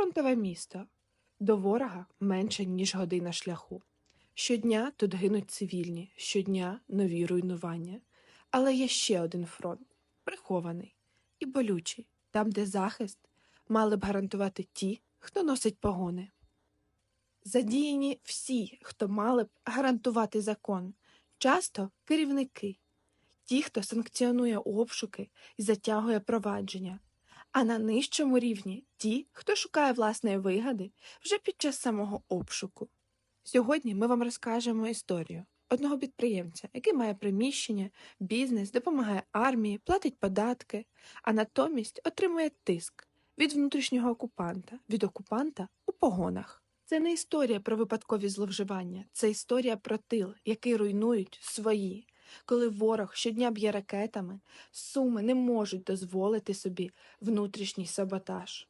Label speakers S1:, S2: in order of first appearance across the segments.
S1: прифронтове місто. До ворога менше, ніж година шляху. Щодня тут гинуть цивільні, щодня нові руйнування. Але є ще один фронт прихований і болючий, там, де захист мали б гарантувати ті, хто носить погони. Задіяні всі, хто мали б гарантувати закон, часто керівники, ті, хто санкціонує обшуки і затягує провадження, а на нижчому рівні ті, хто шукає власної вигоди вже під час самого обшуку. Сьогодні ми вам розкажемо історію одного підприємця, який має приміщення, бізнес, допомагає армії, платить податки, а натомість отримує тиск від внутрішнього окупанта, від окупанта у погонах. Це не історія про випадкові зловживання, це історія про тил, який руйнують свої. Коли ворог щодня б'є ракетами, суми не можуть дозволити собі внутрішній саботаж.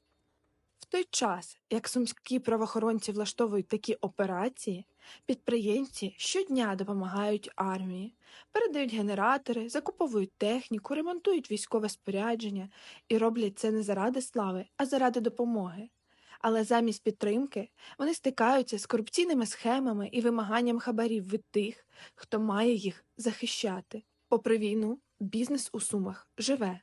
S1: В той час, як сумські правоохоронці влаштовують такі операції, підприємці щодня допомагають армії, передають генератори, закуповують техніку, ремонтують військове спорядження і роблять це не заради слави, а заради допомоги. Але замість підтримки вони стикаються з корупційними схемами і вимаганням хабарів від тих, хто має їх захищати. Попри війну, бізнес у сумах живе.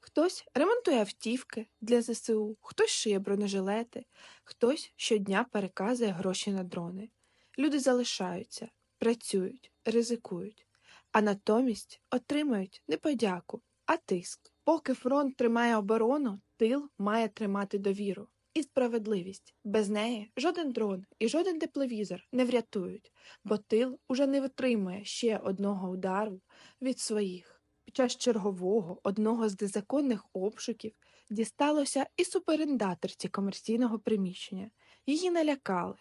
S1: Хтось ремонтує автівки для ЗСУ, хтось шиє бронежилети, хтось щодня переказує гроші на дрони. Люди залишаються, працюють, ризикують, а натомість отримають не подяку, а тиск. Поки фронт тримає оборону, тил має тримати довіру. І справедливість без неї жоден дрон і жоден тепловізор не врятують, бо тил уже не витримує ще одного удару від своїх. Під час чергового одного з незаконних обшуків дісталося і суперендаторці комерційного приміщення. Її налякали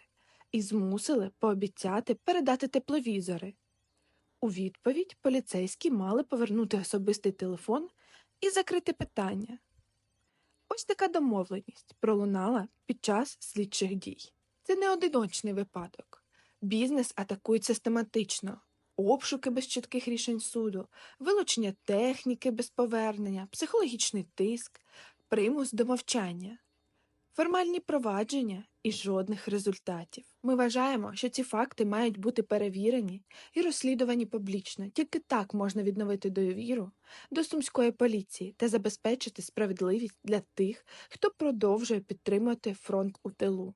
S1: і змусили пообіцяти передати тепловізори. У відповідь поліцейські мали повернути особистий телефон і закрити питання. Ось така домовленість пролунала під час слідчих дій. Це не одиночний випадок. Бізнес атакують систематично, обшуки без чітких рішень суду, вилучення техніки без повернення, психологічний тиск, примус до мовчання, формальні провадження і жодних результатів. Ми вважаємо, що ці факти мають бути перевірені і розслідувані публічно. Тільки так можна відновити довіру до сумської поліції та забезпечити справедливість для тих, хто продовжує підтримувати фронт у тилу.